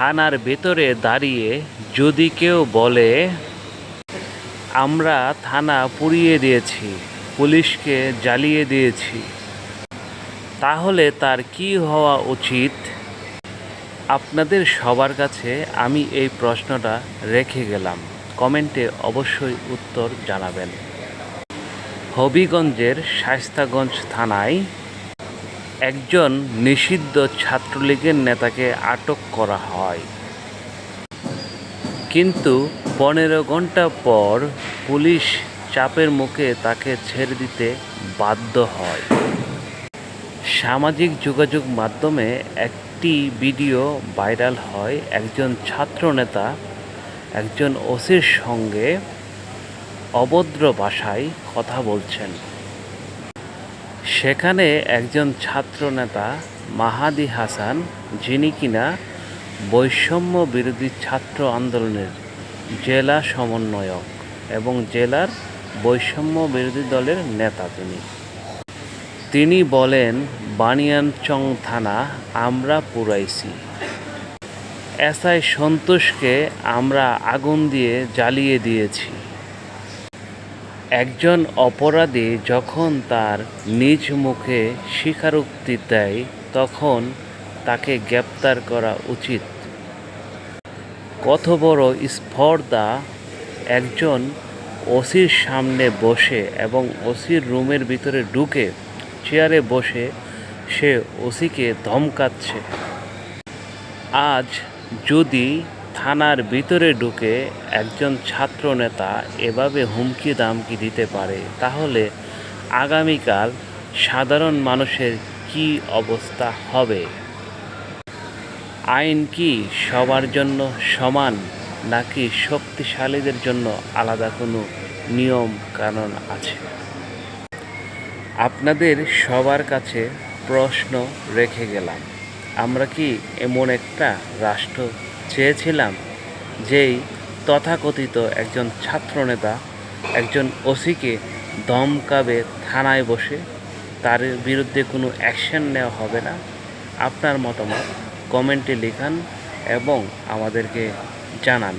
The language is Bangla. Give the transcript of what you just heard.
থানার ভেতরে দাঁড়িয়ে যদি কেউ বলে, আমরা থানা পুড়িয়ে দিয়েছি, পুলিশকে জ্বালিয়ে দিয়েছি, তাহলে তার কি হওয়া উচিত? আপনাদের সবার কাছে আমি এই প্রশ্নটা রেখে গেলাম। কমেন্টে অবশ্যই উত্তর জানাবেন। হবিগঞ্জের শায়স্তাগঞ্জ থানায় একজন নিষিদ্ধ ছাত্রলীগের নেতাকে আটক করা হয়। কিন্তু পনেরো ঘণ্টা পর পুলিশ চাপের মুখে তাকে ছেড়ে দিতে বাধ্য হয়। সামাজিক যোগাযোগ মাধ্যমে একটি ভিডিও ভাইরাল হয় একজন ছাত্রনেতা একজন ওসির সঙ্গে অভদ্র ভাষায় কথা বলছেন। সেখানে একজন ছাত্রনেতা, মাহাদি হাসান, যিনি কিনা বৈষম্য বিরোধী ছাত্র আন্দোলনের জেলা সমন্বয়ক এবং জেলার বৈষম্য বিরোধী দলের নেতা তিনি। তিনি বলেন, বানিয়ানচং থানা, আমরা পুরাইছি। এসআই সন্তোষকে আমরা আগুন দিয়ে জ্বালিয়ে দিয়েছি। একজন অপরাধী যখন তার নিজ মুখে স্বীকারোক্তি দেয়, তখন তাকে গ্রেপ্তার করা উচিত। কত বড় স্পর্ধা একজন ওসির সামনে বসে এবং ওসির রুমের ভিতরে ঢুকে চেয়ারে বসে সে ওসিকে ধমকাচ্ছে। আজ যদি থানার ভিতরে ঢুকে একজন ছাত্র নেতা এভাবে হুমকি দামকি দিতে পারে, তাহলে আগামীকাল সাধারণ মানুষের কি অবস্থা হবে? আইন কি সবার জন্য সমান, নাকি শক্তিশালীদের জন্য আলাদা কোনো নিয়ম কানুন আছে? আপনাদের সবার কাছে প্রশ্ন রেখে গেলাম, আমরা কি এমন একটা রাষ্ট্র চেয়েছিলাম যেই তথাকথিত একজন ছাত্রনেতা, একজন ওসিকে দমকাবে থানায় বসে তার বিরুদ্ধে কোনো অ্যাকশন নেওয়া হবে না। আপনার মতামত কমেন্টে লিখান এবং আমাদেরকে জানান।